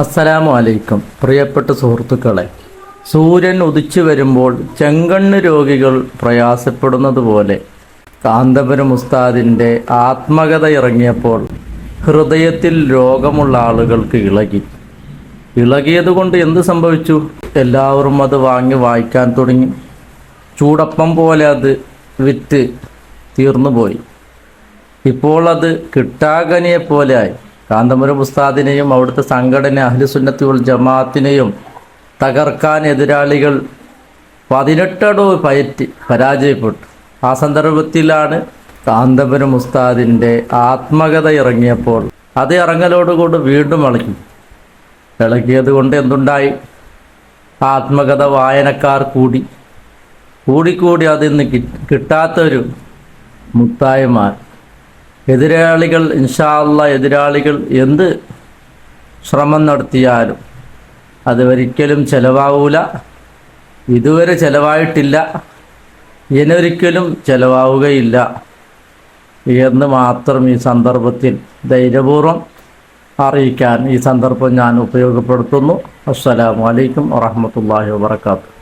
അസ്സലാമു അലൈക്കും പ്രിയപ്പെട്ട സുഹൃത്തുക്കളെ സൂര്യൻ ഉദിച്ചു വരുമ്പോൾ ചെങ്കണ്ണ് രോഗികൾ പ്രയാസപ്പെടുന്നത് പോലെ കാന്തപുരം ഉസ്താദിന്റെ ആത്മകഥ ഇറങ്ങിയപ്പോൾ ഹൃദയത്തിൽ രോഗമുള്ള ആളുകൾക്ക് ഇളകി. ഇളകിയത് കൊണ്ട് എന്ത് സംഭവിച്ചു? എല്ലാവരും അത് വാങ്ങി വായിക്കാൻ തുടങ്ങി. ചൂടപ്പം പോലെ അത് വിറ്റ് തീർന്നുപോയി. ഇപ്പോൾ അത് കിട്ടാകനിയെ പോലെയായി കാന്തപുരം ഉസ്താദിനെയും അവിടുത്തെ സംഘടന അഹ്ലുസുന്നത്തി ഉൽ ജമാഅത്തിനെയും തകർക്കാൻ എതിരാളികൾ പതിനെട്ടടവ് പയറ്റി പരാജയപ്പെട്ടു. ആ സന്ദർഭത്തിലാണ് കാന്തപുരം ഉസ്താദിന്റെ ആത്മകഥ ഇറങ്ങിയപ്പോൾ അത് ഇറങ്ങലോടുകൂടി വീണ്ടും ഇളക്കി ഇളകിയത് കൊണ്ട് എന്തുണ്ടായി? ആത്മകഥ വായനക്കാർ കൂടി. കൂടിക്കൂടി അതിന്ന് നിന്ന് കിട്ടാത്തൊരു മുത്തായിമാർ. എതിരാളികൾ ഇൻഷാല്ല എതിരാളികൾ എന്ത് ശ്രമം നടത്തിയാലും അത് ഒരിക്കലും ചിലവാവൂല. ഇതുവരെ ചിലവായിട്ടില്ല. ഇനൊരിക്കലും ചിലവാവുകയില്ല. എന്ന് മാത്രം ഈ സന്ദർഭത്തിൽ ധൈര്യപൂർവം അറിയിക്കാൻ ഈ സന്ദർഭം ഞാൻ ഉപയോഗപ്പെടുത്തുന്നു. അസ്സലാമു അലൈക്കും വറഹ്മത്തുള്ളാഹി വബറകാതുഹു.